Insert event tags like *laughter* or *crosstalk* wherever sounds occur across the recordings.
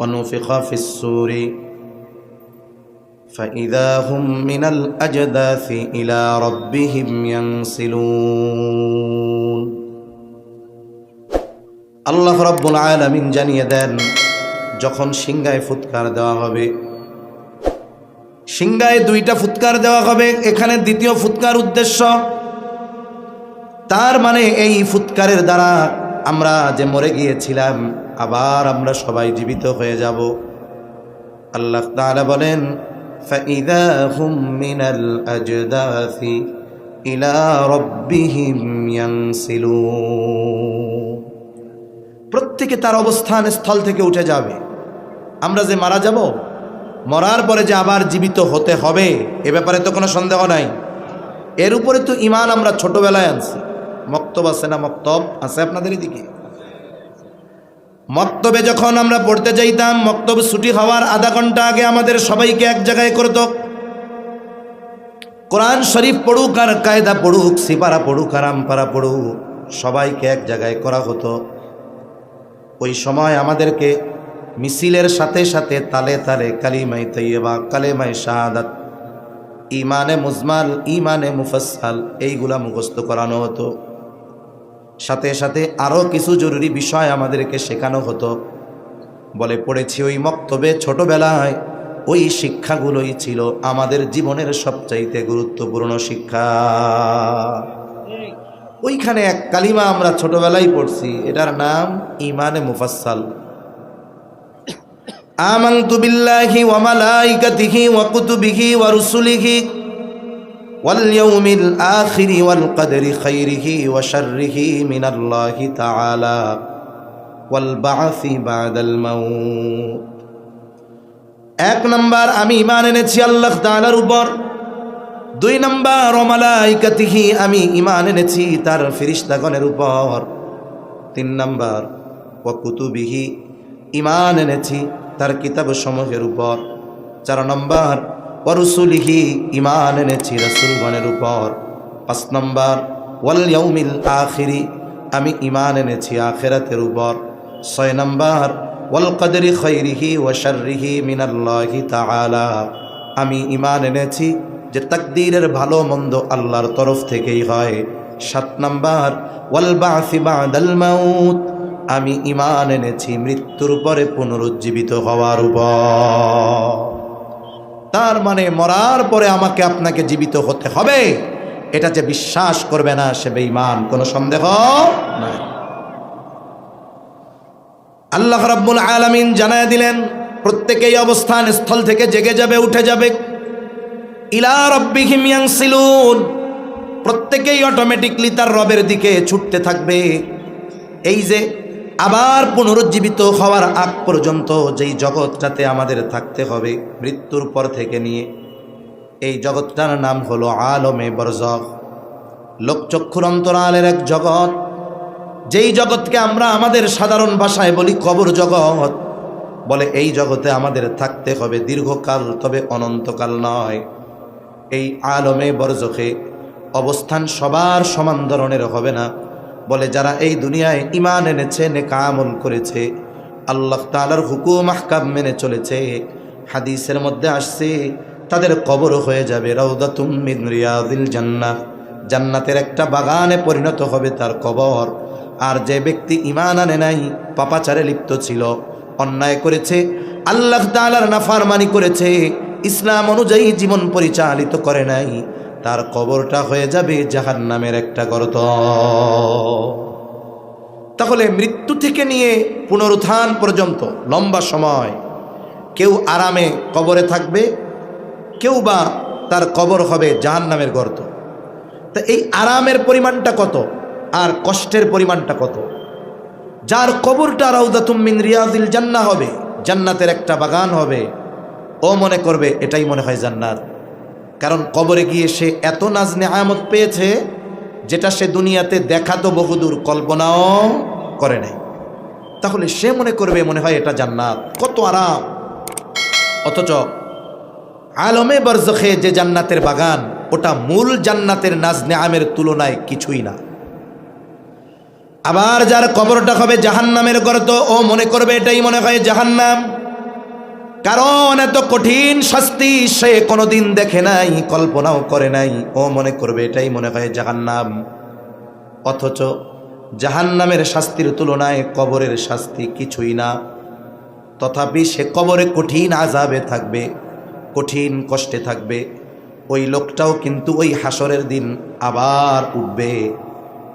ونفخ في السور فإذا هم من الأجداث إلى ربهم ينسلون আল্লাহ রব্বুল আলামিন জানিয়ে দেন যখন সিংগায় ফুৎকার দেওয়া হবে সিংগায় দুইটা ফুৎকার দেওয়া হবে এখানে দ্বিতীয় ফুৎকার উদ্দেশ্য তার মানে এই ফুৎকারের দ্বারা আমরা যে মরে গিয়েছিলাম আবার আমরা সবাই জীবিত হয়ে যাব। আল্লাহ তালা বলেন হুম প্রত্যেকে তার অবস্থান স্থল থেকে উঠে যাবে। আমরা যে মারা যাব, মরার পরে যে আবার জীবিত হতে হবে, এ ব্যাপারে তো কোনো সন্দেহ নাই। এর উপরে তো ইমান আমরা ছোটোবেলায় আনছি। মক্তব আছে না মক্তব? আছে আপনাদের এদিকে? মক্তবে যখন আমরা পড়তে যাইতাম, মক্তব ছুটি হওয়ার আধা ঘণ্টা আগে আমাদের সবাইকে এক জায়গায় করত। কোরআন শরীফ পড়ুক আর কায়দা পড়ুক, সিপারা পড়ুক আর আমপারা পড়ুক, সবাইকে এক জায়গায় করা হতো। ওই সময় আমাদেরকে মিছিলের সাথে সাথে তালে তালে কালিমাই তৈবা কালেমাই শাহাদাত ইমানে মুজমাল ইমানে মুফাসাল এইগুলা মুখস্থ করানো হতো। সাথে সাথে আরও কিছু জরুরি বিষয় আমাদেরকে শেখানো হতো। বলে পড়েছি ওই মক্তবে ছোটবেলায় ওই শিক্ষাগুলোই ছিল আমাদের জীবনের সবচাইতে গুরুত্বপূর্ণ শিক্ষা। ওইখানে এক কালিমা আমরা ছোটবেলায় পড়ছি, এটার নাম ইমানে মুফাসাল *coughs* আমান্তু বিল্লাহি ওয়া মালাইকাতিহি ওয়া কুতুবিহি ওয়া রুসুলিহি ওয়াল কদরি খাইরিহি ওয়া শাররিহি মিনাল্লাহি তাআলা ওয়াল বা'সি বাদাল মাউত এক নাম্বার, আমি ঈমান এনেছি আল্লাহ তাআলার উপর। দুই নাম্বার অমালাইকাতিহি আমি ঈমান এনেছি তার ফেরেশতাগণের উপর। তিন নাম্বার, ওয়া কুতুবিহি, ঈমান এনেছি তার কিতাব সমূহের উপর। চার নম্বর ওয়ারুসুলিহি ইমান এনেছি রসুলগণের উপর। পাঁচ নম্বর, ওয়াল আখিরি, আমি ইমান এনেছি আখেরাতের উপর। ছয় নম্বর, ওয়াল কদরি খৈরিহি ওয়া শাররিহি মিনাল্লাহি তাআলা, আমি ইমান এনেছি যে তাকদীরের ভালো মন্দ আল্লাহর তরফ থেকেই হয়। সাত নম্বর, ওয়াল বাসি মাউত, আমি ইমান এনেছি মৃত্যুর পরে পুনরুজ্জীবিত হওয়ার উপর। তার মানে মরার পরে আমাকে আপনাকে জীবিত হতে হবে। এটা যে বিশ্বাস করবে না, সে বেঈমান, কোনো সন্দেহ নাই। আল্লাহ রাব্বুল আলামিন জানায় দিলেন, প্রত্যেকেই অবস্থান স্থল থেকে জেগে যাবে, উঠে যাবে। ইলা রব্বিহিম ইয়ানসিলুন প্রত্যেকেই অটোমেটিকলি তার রবের দিকে ছুটতে থাকবে। এই যে আবার পুনরুজ্জীবিত হওয়ার আগ পর্যন্ত যেই জগৎটাতে আমাদের থাকতে হবে, মৃত্যুর পর থেকে নিয়ে। এই জগৎটার নাম হলো আলমে বরজক লোকচক্ষুর অন্তরালের এক জগৎ। যেই জগৎকে আমরা আমাদের সাধারণ ভাষায় বলি কবর জগৎ। বলে এই জগতে আমাদের থাকতে হবে দীর্ঘকাল, তবে অনন্তকাল নয়। এই আলমে বরজখে অবস্থান সবার সমান ধরনের হবে না। বলে, যারা এই দুনিয়ায় ইমান এনেছে, নেকা আমল করেছে, আল্লাহ তালার হুকুম, আহকাম মেনে চলেছে, হাদিসের মধ্যে আসছে, তাদের কবর হয়ে যাবে রৌদাতুম মিন রিয়াদিল জান্নাত জান্নাতের একটা বাগানে পরিণত হবে তার কবর। আর যে ব্যক্তি ইমান আনে নাই, পাপাচারে লিপ্ত ছিল, অন্যায় করেছে, আল্লাহ তালার নাফারমানি করেছে, ইসলাম অনুযায়ী জীবন পরিচালিত করে নাই তার কবরটা হয়ে যাবে জাহান নামের একটা গর্ত। তাহলে মৃত্যু থেকে নিয়ে পুনরুত্থান পর্যন্ত লম্বা সময় কেউ আরামে কবরে থাকবে, কেউ বা তার কবর হবে জাহান নামের গর্ত। তা এই আরামের পরিমাণটা কত? আর কষ্টের পরিমাণটা কত? যার কবরটা রাউদাতুম মিন রিয়াদিল জান্না হবে, জান্নাতের একটা বাগান হবে, ও মনে করবে এটাই মনে হয় জান্নাত। কারণ কবরে গিয়ে সে এত নাজ নেহামত পেয়েছে, যেটা সে দুনিয়াতে দেখা তো বহুদূর, কল্পনাও করে নাই। তাহলে সে মনে করবে, মনে হয় এটা জান্নাত। কত আরাম। অথচ আলমে বরজখে যে জান্নাতের বাগান, ওটা মূল জান্নাতের নাজনে আমের তুলনায় কিছুই না। আবার যার কবরটা হবে জাহান্নামের গর্ত, ও মনে করবে এটাই মনে হয় জাহান্নাম। কারণ এত কঠিন শাস্তি সে কোনোদিন দেখে নাই, কল্পনাও করে নাই। ও মনে করবে, এটাই মনে হয় জাহান্নাম। অথচ জাহান্নামের শাস্তির তুলনায় কবরের শাস্তি কিছুই না। তথাপি সে কবরে কঠিন আজাবে থাকবে, কঠিন কষ্টে থাকবে। ওই লোকটাও কিন্তু ওই হাসরের দিন আবার উঠবে।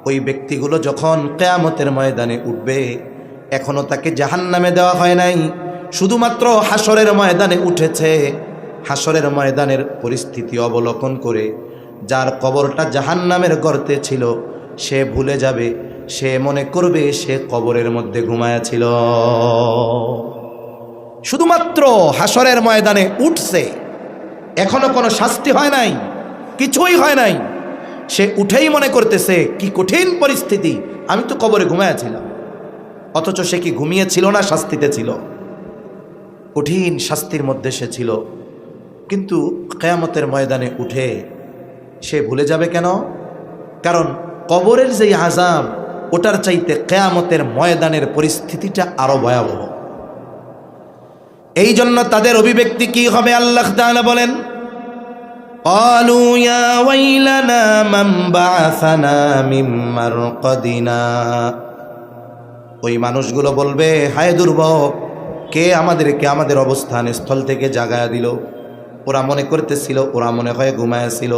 ওই ব্যক্তিগুলো যখন কেয়ামতের ময়দানে উঠবে এখনও তাকে জাহান্নামে দেওয়া হয় নাই। শুধুমাত্র হাসরের ময়দানে উঠেছে। হাসরের ময়দানের পরিস্থিতি অবলোকন করে যার কবরটা জাহান্নামের গর্তে ছিল, সে ভুলে যাবে, সে মনে করবে সে কবরের মধ্যে ঘুমায়াছিল শুধুমাত্র হাসরের ময়দানে উঠছে। এখনও কোনো শাস্তি হয় নাই, কিছুই হয় নাই। সে উঠেই মনে করতেছে, কি কঠিন পরিস্থিতি, আমি তো কবরে ঘুমায়াছিলাম অথচ সে কি ঘুমিয়েছিল না শাস্তিতে ছিল? কঠিন শাস্তির মধ্যে সে ছিল কিন্তু কেয়ামতের ময়দানে উঠে সে ভুলে যাবে কেন কারণ কবরের যেই আজাব ওটার চাইতে কেয়ামতের ময়দানের পরিস্থিতিটা আরো ভয়াবহ এই জন্য তাদের অভিব্যক্তি কি হবে আল্লাহ তাআলা বলেন قالوا يا ويلنا من بعثنا من مرقدنا ওই মানুষগুলো বলবে হায় দুর্ভোগ কে আমাদেরকে আমাদের অবস্থান স্থল থেকে জাগায়া দিল? ওরা মনে করতেছিল, ওরা মনে হয় ঘুমায়াছিল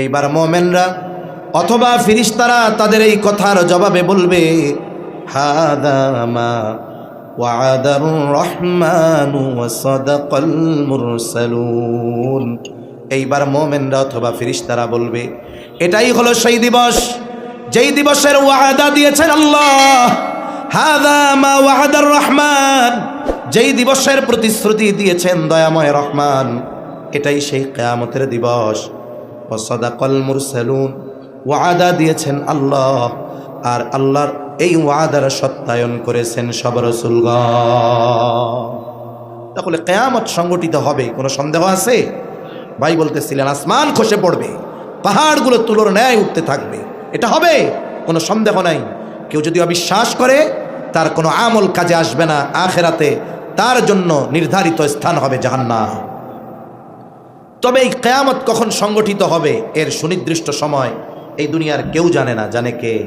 এইবার মোমেনরা, অথবা ফিরিস্তারা তাদের এই কথার জবাবে বলবে এইবার মোমেনরা অথবা ফিরিস্তারা বলবে, এটাই হলো সেই দিবস, যেই দিবসের ওয়াদা দিয়েছেন আল্লাহ। ওয়াদার রহমান। যেই দিবসের প্রতিশ্রুতি দিয়েছেন দয়াময় রহমান, এটাই সেই কেয়ামতের দিবস। ওসদাকল মুরসালুন, ওয়াদা দিয়েছেন আল্লাহ, আর আল্লাহর এই ওয়াদার সত্যায়ন করেছেন সব রসুলগ তাহলে কেয়ামত সংগঠিত হবে, কোনো সন্দেহ আছে? ভাই বলতেছিলেন, আসমান খসে পড়বে, পাহাড়গুলো তুলোর ন্যায় উঠতে থাকবে। এটা হবে? কোনো সন্দেহ নাই। কেউ যদি অবিশ্বাস করে, তার কোনো আমল কাজে আসবে না আখেরাতে, তার জন্য নির্ধারিত স্থান হবে জাহান্নাম। তবে এই কেয়ামত কখন সংগঠিত হবে, এর সুনির্দিষ্ট সময় এই দুনিয়ার কেউ জানে না, জানে কে?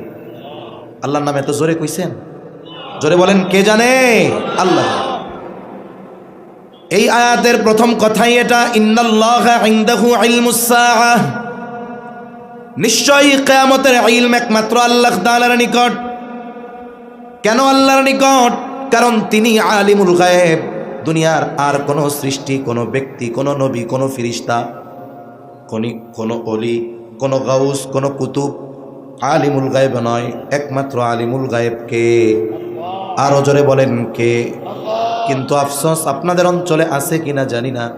আল্লাহর নামে তো জোরে কইছেন? জোরে বলেন, কে জানে? আল্লাহ। এই আয়াতের প্রথম কথাই এটা নিশ্চয়ই কেয়ামতের আল্লাহ তাআলার নিকট। কেন আল্লাহর নিকট? কারণ তিনি আলিমুল গায়েব। দুনিয়ার আর কোনো সৃষ্টি, কোনো ব্যক্তি, কোনো নবী, কোনো ফিরিস্তা, কোনি অলি, কোনো গাউস, কোনো কুতুব আলিমুল গায়েব নয়। একমাত্র আলিমুল গায়েব কে? আরও জোরে বলেন কে? কিন্তু আফসোস, আপনাদের অঞ্চলে আছে কিনা জানি না।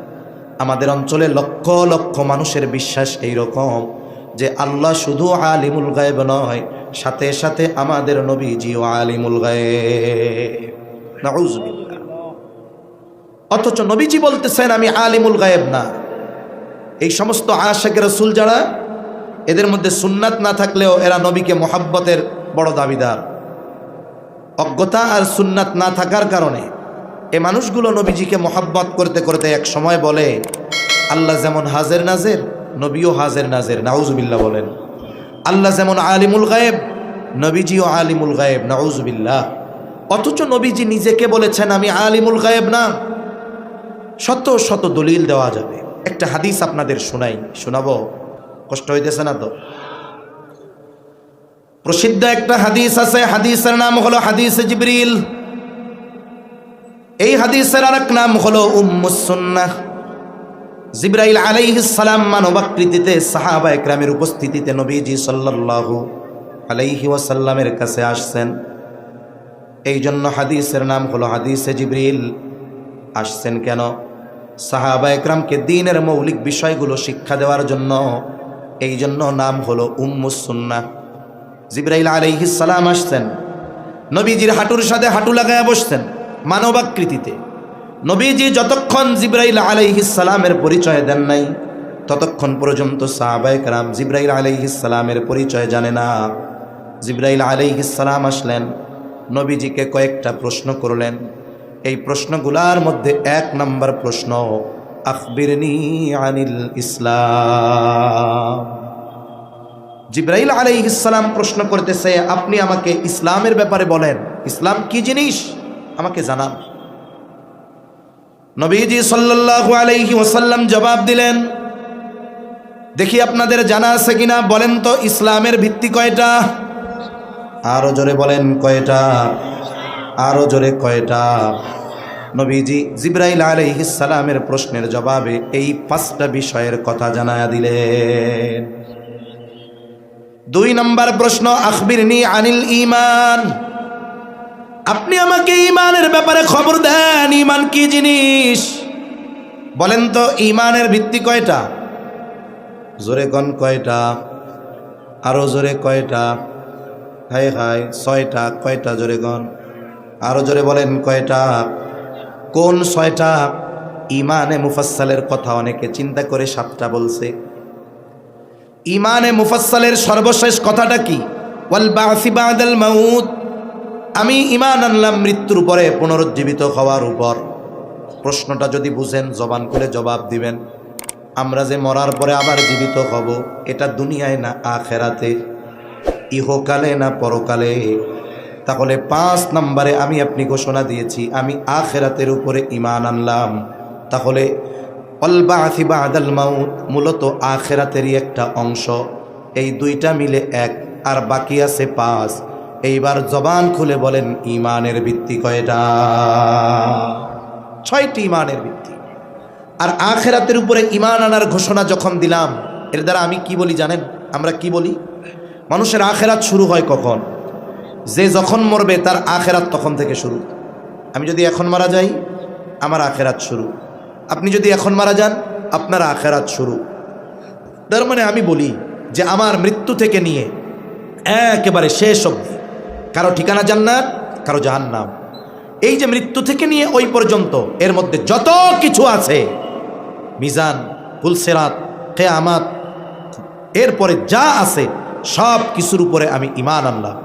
আমাদের অঞ্চলে লক্ষ লক্ষ মানুষের বিশ্বাস এই রকম যে আল্লাহ শুধু আলিমুল গায়েব নয় সাথে সাথে আমাদের নবীজিও আলিমুল গায়েব। নাউজুবিল্লাহ। অথচ নবীজি বলতেছেন, আমি আলিমুল গায়েব না। এই সমস্ত আশেখ রসুল যারা, এদের মধ্যে সুন্নাত না থাকলেও এরা নবীকে মোহাব্বতের বড় দাবিদার। অজ্ঞতা আর সুন্নাত না থাকার কারণে এ মানুষগুলো নবীজিকে মোহাব্বত করতে করতে এক সময় বলে, আল্লাহ যেমন হাজের নাজের, নবীও হাজের নাজের। নাউজুবিল্লাহ বলেন, আল্লাহ যেমন আলিমুল গায়েব নবীজিও আলিমুল গায়েব, নাউজুবিল্লাহ। অথচ নবীজি নিজেকে বলেছেন, আমি আলিমুল গায়েব না। শত শত দলিল দেওয়া যাবে। একটা হাদিস আপনাদের শোনাই, শোনাবো? কষ্ট হইতেছে না তো? প্রসিদ্ধ একটা হাদিস আছে, হাদিসের নাম হলো হাদিস জিবরিল। এই হাদিসের আরেক নাম হলো উম্মুসুন্নাহ জিব্রাইল আলাইহিস সালাম মানবাকৃতিতে সাহাবা একরামের উপস্থিতিতে নবীজি সাল্লাল্লাহু আলাইহি ওয়াসাল্লামের কাছে আসছেন। এই জন্য হাদিসের নাম হলো হাদিসে জিব্রিল। আসছেন কেন? সাহাবা একরামকে দিনের মৌলিক বিষয়গুলো শিক্ষা দেওয়ার জন্য। এই জন্য নাম হলো উম্মুসুন্না জিব্রাইল সালাম আসছেন। নবীজির হাঁটুর সাথে হাঁটু লাগায় বসতেন মানবাকৃতিতে। নবীজি যতক্ষণ জিব্রাইল সালামের পরিচয় দেন নাই, ততক্ষণ পর্যন্ত সাহাবায়করাম জিব্রাইল সালামের পরিচয় জানে না। জিব্রাইল আলাইহিস সালাম আসলেন, নবীজিকে কয়েকটা প্রশ্ন করলেন। এই প্রশ্নগুলার মধ্যে এক নম্বর প্রশ্ন, আখবিরনি আনিল ইসলাম। জিব্রাইল আলাইহিসসালাম প্রশ্ন করতেছে, আপনি আমাকে ইসলামের ব্যাপারে বলেন। ইসলাম কি জিনিস? আমাকে জানান। নবীজি সাল্লাল্লাহু আলাইহি ওসাল্লাম জবাব দিলেন, দেখি আপনাদের জানা আছে কিনা, বলেন তো ইসলামের ভিত্তি কয়টা? আরও জোরে বলেন কয়টা? আরও জোরে কয়টা? নবীজি জিব্রাইল সালামের প্রশ্নের জবাবে এই পাঁচটা বিষয়ের কথা জানায়া দিলেন। দুই নম্বর প্রশ্ন, আখবিরনি আনিল ইমান আপনি আমাকে ইমানের ব্যাপারে খবর দেন ইমান কি জিনিস? বলেন তো ইমানের ভিত্তি কয়টা? জোরে কন কয়টা? আরও জোরে কয়টা? হাই হাই ছয়টা, কয়টা জোরে গন আরও জোরে বলেন কয়টা? কোন ছয়টা? ইমানে মুফাসালের কথা অনেকে চিন্তা করে সাতটা বলছে। ইমানে মুফাসালের সর্বশেষ কথাটা কি? মাউত। আমি ইমান আনলাম মৃত্যুর পরে পুনরুজ্জীবিত হওয়ার উপর। প্রশ্নটা যদি বুঝেন, জবান করে জবাব দিবেন। আমরা যে মরার পরে আবার জীবিত হব, এটা দুনিয়ায় না আখেরাতে ইহকালে না পরকালে? তাহলে পাঁচ নম্বরে আমি আপনি ঘোষণা দিয়েছি, আমি আখেরাতের উপরে ইমান আনলাম। তাহলে অলবা বা আদাল মাউত মূলত আখেরাতেরই একটা অংশ। এই দুইটা মিলে এক, আর বাকি আছে পাঁচ। এইবার জবান খুলে বলেন ইমানের ভিত্তি কয়টা? ছয়টি ইমানের ভিত্তি। আর আখেরাতের উপরে ইমান আনার ঘোষণা যখন দিলাম, এর দ্বারা আমি কি বলি জানেন? আমরা কি বলি? মানুষের আখেরাত শুরু হয় কখন? যে যখন মরবে তার আখেরাত তখন থেকে শুরু। আমি যদি এখন মারা যাই, আমার আখেরাত শুরু। আপনি যদি এখন মারা যান, আপনার আখেরাত শুরু। তার মানে আমি বলি যে আমার মৃত্যু থেকে নিয়ে একেবারে শেষ অবধি। কারও ঠিকানা জান্নাত, কারও জাহান্নাম। এই যে মৃত্যু থেকে নিয়ে ওই পর্যন্ত, এর মধ্যে যত কিছু আছে, মিজান, ফুলসেরাত, কেয়ামাত, এরপরে যা আছে সব কিছুর উপরে আমি ইমান আনলাম।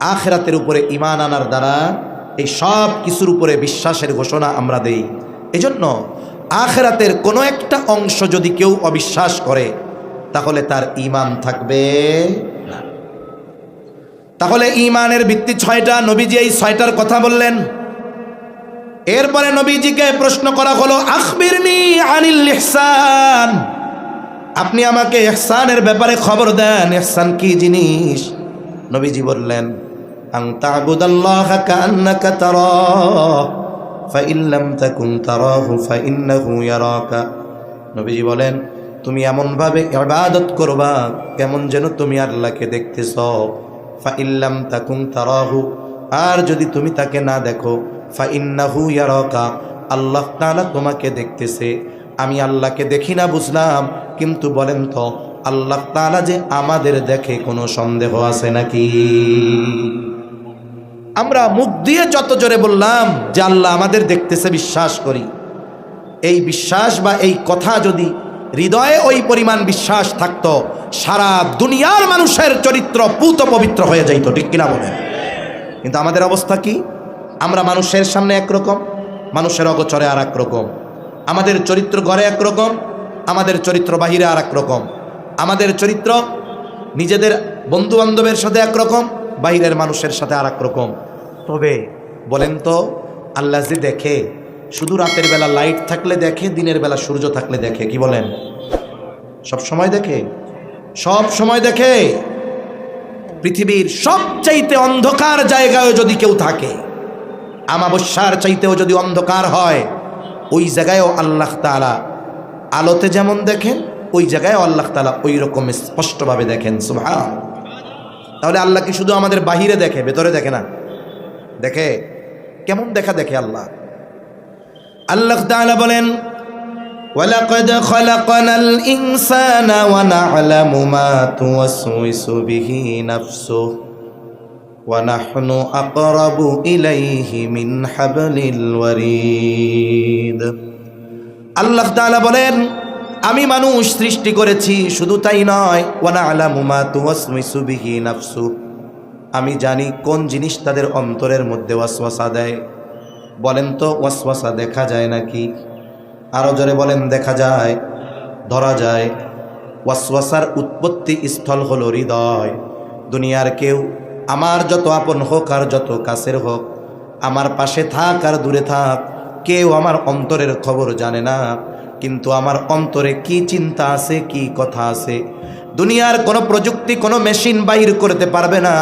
আখেরাতের উপরে ইমান আনার দ্বারা এই সব কিছুর উপরে বিশ্বাসের ঘোষণা আমরা দেই। এজন্য আখেরাতের কোনো একটা অংশ যদি কেউ অবিশ্বাস করে, তাহলে তার ইমান থাকবে না। তাহলে ইমানের ভিত্তি ছয়টা, নবীজি এই ছয়টার কথা বললেন। এরপরে নবীজিকে প্রশ্ন করা হলো, আখবিরনি আনিল ইহসান। আপনি আমাকে ইহসানের ব্যাপারে খবর দেন ইহসান কি জিনিস? নবীজি বললেন আং তা'বুদাল্লাহ কাআন্নাকা তারাহ ফাইন লাম তাকুন তারাহু ফাইন্নাহু ইয়ারাকা। নবীজি বলেন, তুমি এমনভাবে ইবাদত করবা, কেমন যেন তুমি আল্লাহকে দেখতেছ। ফাইল্লাম তাকুন তারাহু, আর যদি তুমি তাকে না দেখো, ফাইন্নাহু ইয়ারাকা, আল্লাহ তাআলা তোমাকে দেখতেছে। আমি আল্লাহকে দেখি না, বুঝলাম। কিন্তু বলেন তো, আল্লাহ তাআলা যে আমাদের দেখে কোনো সন্দেহ আছে নাকি? আমরা মুখ দিয়ে যত জোরে বললাম যে আল্লাহ আমাদের দেখতেছে, বিশ্বাস করি। এই বিশ্বাস বা এই কথা যদি হৃদয়ে ওই পরিমাণ বিশ্বাস থাকত, সারা দুনিয়ার মানুষের চরিত্র পুত পবিত্র হয়ে যাইত, ঠিক কিনা বলেন? কিন্তু আমাদের অবস্থা কি? আমরা মানুষের সামনে একরকম, মানুষের অগচরে আর এক রকম। আমাদের চরিত্র ঘরে একরকম, আমাদের চরিত্র বাহিরে আর রকম আমাদের চরিত্র নিজেদের বন্ধু বান্ধবের সাথে একরকম, বাহিরের মানুষের সাথে আর রকম তবে বলেন তো, আল্লাহ যে দেখে, শুধু রাতের বেলা লাইট থাকলে দেখে, দিনের বেলা সূর্য থাকলে দেখে, কি বলেন? সব সময় দেখে? সব সময় দেখে? পৃথিবীর সবচাইতে অন্ধকার জায়গায় যদি কেউ থাকে, আমাবস্যার চাইতেও যদি অন্ধকার হয় ওই জায়গায়ও আল্লাহ তালা আলোতে যেমন দেখেন ওই জায়গায়ও আল্লাহ তালা ওই রকম স্পষ্টভাবে দেখেন সুভান তাহলে আল্লাহ কি শুধু আমাদের বাহিরে দেখে ভেতরে দেখে না দেখে কেমন দেখা দেখে আল্লাহ আল্লাহ তাআলা বলেন ولقد خلقنا الإنسان ونعلم ما توسوس به نفسه ونحن أقرب إليه من حبل الوريد আল্লাহ তাআলা বলেন আমি মানুষ সৃষ্টি করেছি শুধু তাই নয় ওয়ানা আলামুমা তুয়াসমিসু বিহি নাফসু আমি জানি কোন জিনিস তাদের অন্তরের মধ্যে ওয়াসওয়াসা দেয় বলেন তো ওয়াসওয়াসা দেখা যায় নাকি আরও জোরে বলেন দেখা যায় ধরা যায় ওয়াসওয়াসার উৎপত্তি স্থল হলো হৃদয় দুনিয়ার কেউ আমার যত আপন হোক আর যত কাছের হোক, আমার পাশে থাক আর দূরে থাক, কেউ আমার অন্তরের খবর জানে না, কিন্তু আমার অন্তরে কি চিন্তা আছে, কি কথা আছে, দুনিয়ার কোনো প্রযুক্তি, কোনো মেশিন বাহির করতে পারবে না,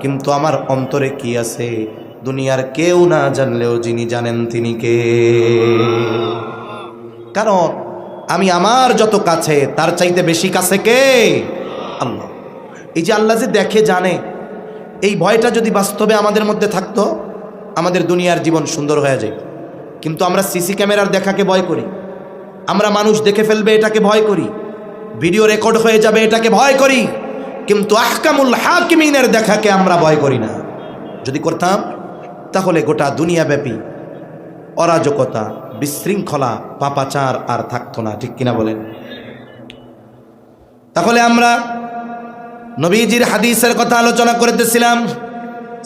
কিন্তু আমার অন্তরে কি আছে, দুনিয়ার কেউ না জানলেও যিনি জানেন তিনি কে। কারণ আমি আমার যত কাছে, তার চাইতে বেশি কাছে কে? আল্লাহ। এই যে আল্লাহ যে দেখে, জানে এই ভয়টা যদি বাস্তবে আমাদের মধ্যে থাকতো, আমাদের দুনিয়ার জীবন সুন্দর হয়ে যায় কিন্তু আমরা সিসি ক্যামেরার দেখাকে ভয় করি। আমরা মানুষ দেখে ফেলবে এটাকে ভয় করি। ভিডিও রেকর্ড হয়ে যাবে এটাকে ভয় করি। কিন্তু আহকামুল হাকিমিনের দেখাকে আমরা ভয় করি না। যদি করতাম, তাহলে গোটা দুনিয়াব্যাপী অরাজকতা, বিশৃঙ্খলা, পাপাচার আর থাকতো না। ঠিক কিনা বলেন? তাহলে আমরা নবীজির হাদিসের কথা আলোচনা করতেছিলাম।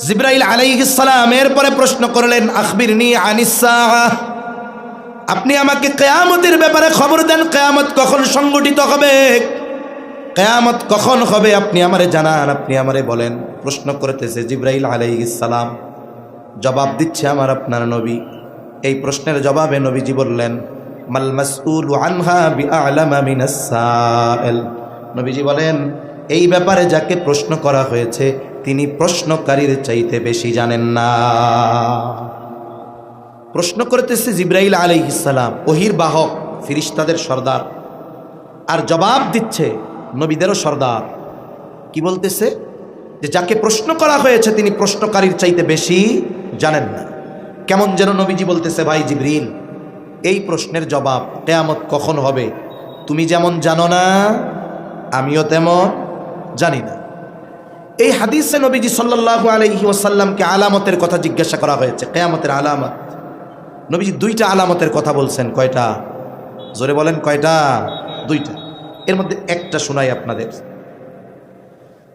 জিব্রাইল আলাইহিসসালাম এরপরে প্রশ্ন করলেন আখবির নি আনিসা, আপনি আমাকে কেয়ামতের ব্যাপারে খবর দেন, কেয়ামত কখন সংগঠিত হবে? কেয়ামত কখন হবে, আপনি আমারে জানান, আপনি আমারে বলেন। প্রশ্ন করতেছে জিব্রাইল আলাইহিসসালাম জবাব দিচ্ছে আমার আপনার নবী। এই প্রশ্নের জবাবে নবীজি বললেন, মাল মাসউল আনহা বিআলামা মিনাস সাইল। নবীজি বলেন এই ব্যাপারে যাকে প্রশ্ন করা হয়েছে, তিনি প্রশ্নকারীর চাইতে বেশি জানেন না। প্রশ্ন করতেছে জিব্রাইল আলাইহিসসালাম ওহির বাহক, ফিরিস্তাদের সর্দার। আর জবাব দিচ্ছে নবীদেরও সর্দার। কি বলতেছে? যে যাকে প্রশ্ন করা হয়েছে, তিনি প্রশ্নকারীর চাইতে বেশি জানেন না। কেমন যেন নবীজি বলতেছে, ভাই জিব্রিল এই প্রশ্নের জবাব কেয়ামত কখন হবে? তুমি যেমন জানো না, আমিও তেমন জানি না। এই হাদিসে নবীজি সাল্লাল্লাহু আলাইহি ওয়াসাল্লামকে আলামতের কথা জিজ্ঞাসা করা হয়েছে। কেয়ামতের আলামত। নবীজি দুইটা আলামতের কথা বলছেন। কয়টা? জোরে বলেন, কয়টা? দুইটা। এর মধ্যে একটা শোনাই আপনাদের।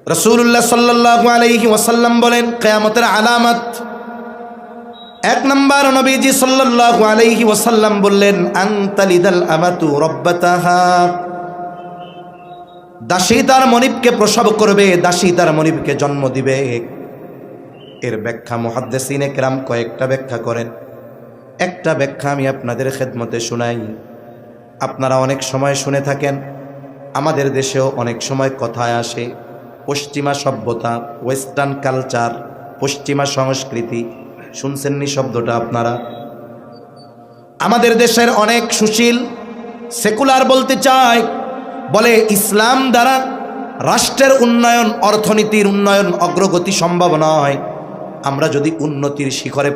রসুল্লাহ সাল্লাল্লাহু আলাইহি ওয়াসাল্লাম বলেন, কেয়ামতের আলামত। এক নম্বর নবীজি সাল্লাল্লাহু আলাইহি ওয়াসাল্লাম বললেন, আনতালিদাল আমাতু রব্বাতাহা। দাসী তার মনিবকে প্রসব করবে, দাসী তার মনিবকে জন্ম দিবে। এর ব্যাখ্যা মুহাদ্দিসিনে কেরাম কয়েকটা ব্যাখ্যা করেন। একটা ব্যাখ্যা আমি আপনাদের খেদমতে শোনাই। আপনারা অনেক সময় শুনে থাকেন, আমাদের দেশেও অনেক সময় কথায় আসে, পশ্চিমা সভ্যতা, ওয়েস্টার্ন কালচার, পশ্চিমা সংস্কৃতি। শুনছেননি শব্দটা আপনারা? আমাদের দেশের অনেক সুশীল, সেকুলার বলতে চায় বলে ইসলাম দ্বারা রাষ্ট্রের উন্নয়ন অর্থনীতির উন্নয়ন অগ্রগতি সম্ভব নয়। আমরা যদি উন্নতির শিখরে